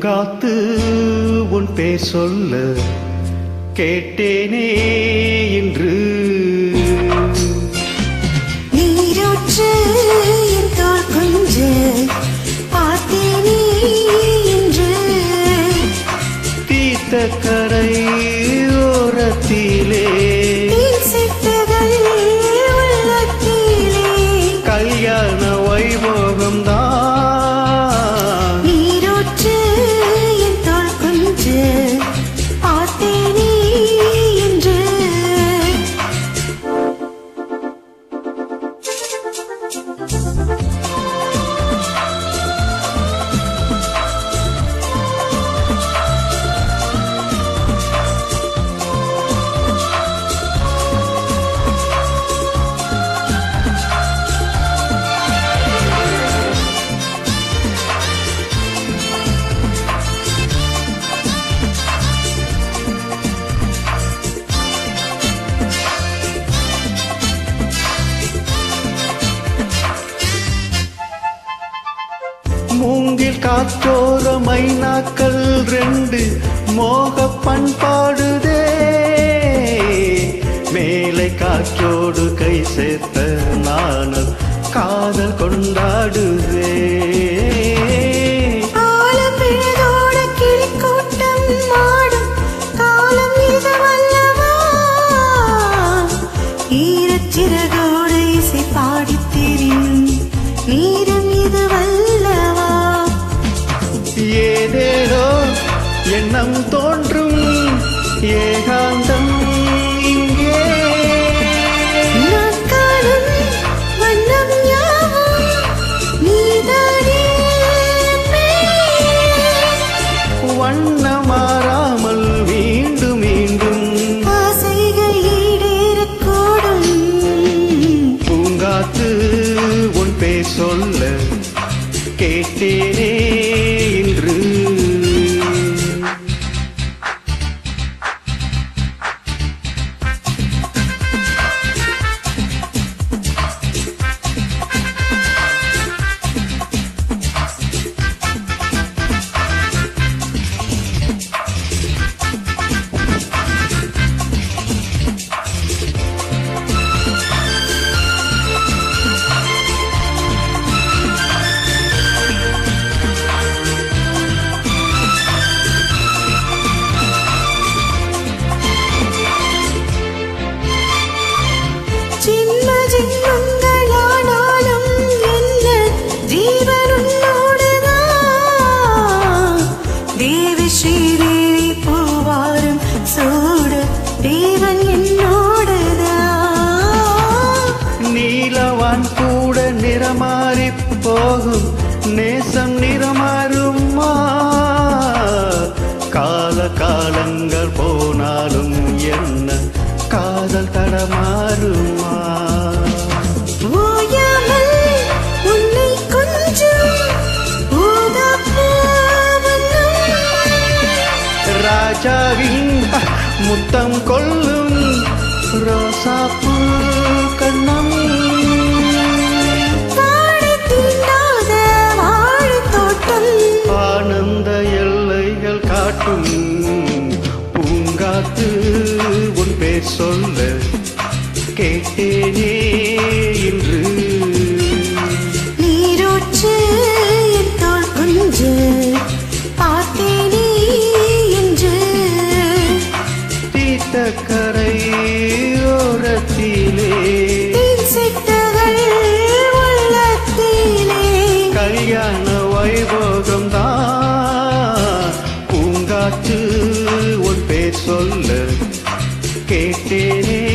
பூங்காத்து உன் பேர் சொல்ல கேட்டேனே என்று மூங்கில் காற்றோர மைனாக்கள் ரெண்டு மோக பண்பாடுதே. மேலை காற்றோடு கை சேர்த்த நானும் காதல் கொண்டாடுதே. எண்ணம் தோன்றும் ஏகாந்தம் இங்கே. நான் காணும் வண்ணம் யாவும் நீதானே. பெண். வண்ண மாறாமல் மீண்டும் மீண்டும் ஆசைகள் ஈடேறக்கூடும். பூங்காத்து உன் பேர் சொல்ல கேட்டேனே. போகும் நேசம் நிறமாறுமா? கால காலங்கள் போனாலும் என்ன காதல் தடமாறுமா ராஜாவின் முத்தம் கொள்ளும் ரோசாப்பூ கண்ணம் சொல்ல கேட்டேனே இன்று. நீரோற்று தோல் குஞ்சு பார்த்தேனே என்று தீத்த கரை ஓரத்திலே கல்யாண வைபோகம் தான் பூங்காற்று உன் பேர் சொல்ல கேட்டேனே